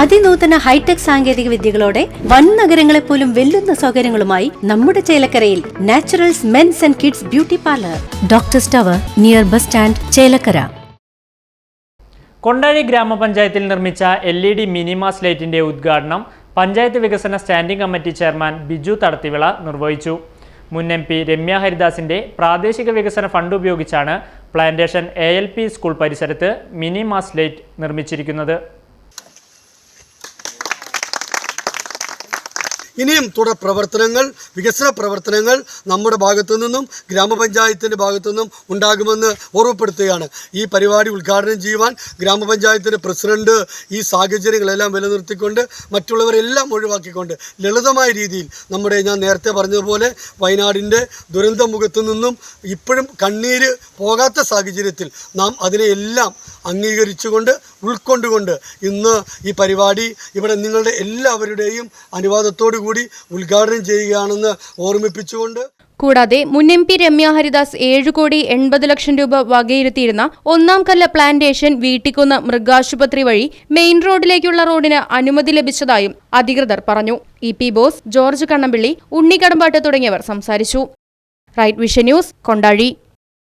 അതിനൂതന hi tech സാങ്കേതിക വിദ്യകളോടെ വൻ നഗരങ്ങളെ പോലും വെല്ലുന്ന സൗകര്യങ്ങളുമായി നമ്മുടെ ചേലക്കരയിൽ naturals men's and kids beauty parlour. Doctor സ്റ്റവർ near bus stand Chelakkara. Kondazhi ഗ്രാമപഞ്ചായത്തിൽ നിർമ്മിച്ച എൽ ഇ ഡി മിനിമാസ് ലൈറ്റിന്റെ ഉദ്ഘാടനം പഞ്ചായത്ത് വികസന standing committee chairman Biju Thadathivila നിർവഹിച്ചു. മുൻ എം പി രമ്യ ഹരിദാസിന്റെ പ്രാദേശിക വികസന ഫണ്ട് ഉപയോഗിച്ചാണ് plantation A L P school പരിസരത്ത് മിനിമാസ് ലൈറ്റ് നിർമ്മിച്ചിരിക്കുന്നത്. ഇനിയും തുടർ പ്രവർത്തനങ്ങൾ വികസന പ്രവർത്തനങ്ങൾ നമ്മുടെ ഭാഗത്തു നിന്നും ഗ്രാമപഞ്ചായത്തിന്റെ ഭാഗത്തു നിന്നും ഉണ്ടാകുമെന്ന് ഓർമ്മപ്പെടുത്തുകയാണ്. ഈ പരിപാടി ഉദ്ഘാടനം ചെയ്യുവാൻ ഗ്രാമപഞ്ചായത്തിന്റെ പ്രസിഡന്റ് ഈ സാഹചര്യങ്ങളെല്ലാം വിലനിർത്തിക്കൊണ്ട് മറ്റുള്ളവരെല്ലാം ഒഴിവാക്കിക്കൊണ്ട് ലളിതമായ രീതിയിൽ നമ്മുടെ ഞാൻ നേരത്തെ പറഞ്ഞതുപോലെ വയനാടിന്റെ ദുരന്തമുഖത്തു നിന്നും ഇപ്പോഴും കണ്ണീര് പോകാത്ത സാഹചര്യത്തിൽ നാം അതിനെയെല്ലാം അംഗീകരിച്ചുകൊണ്ട് ഉൾക്കൊണ്ടുകൊണ്ട് ഇന്ന് ഈ പരിപാടി ഇവിടെ നിങ്ങളുടെ എല്ലാവരുടെയും അനുവാദത്തോടു കൂടി ഉദ്ഘാടനം ചെയ്യുകയാണെന്ന് ഓർമ്മിപ്പിച്ചുകൊണ്ട് കൂടാതെ മുൻ എം പി രമ്യ ഹരിദാസ് ഏഴ് കോടി എൺപത് ലക്ഷം രൂപ വകയിരുത്തിയിരുന്ന ഒന്നാം കല്ല പ്ലാന്റേഷൻ വീട്ടിക്കുന്ന് മൃഗാശുപത്രി വഴി മെയിൻ റോഡിലേക്കുള്ള റോഡിന് അനുമതി ലഭിച്ചതായും അധികൃതർ പറഞ്ഞു. E P Bose George Kannampilly Unnikkadambattu തുടങ്ങിയവർ സംസാരിച്ചു. Right Vision News Kondazhi.